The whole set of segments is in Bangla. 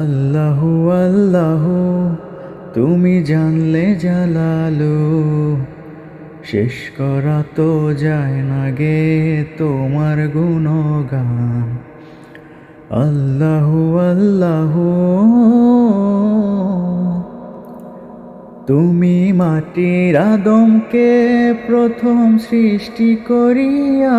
আল্লাহু আল্লাহু, তুমি জানলে জালালু। শেষ করা তো যায় না গে তোমার গুণগান। আল্লাহু আল্লাহু, তুমি মাটির আদমকে প্রথম সৃষ্টি করিয়া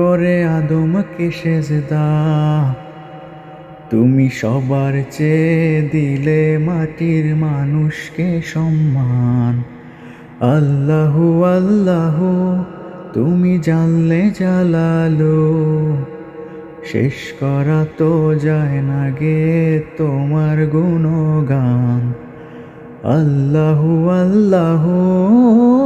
করে আদমকে সেজদা। তুমি সবার চেয়ে দিলে মাটির মানুষকে সম্মান। আল্লাহু আল্লাহু, তুমি জানলে জালালো। শেষ করা তো যায় না গে তোমার গুণগান। আল্লাহু আল্লাহু।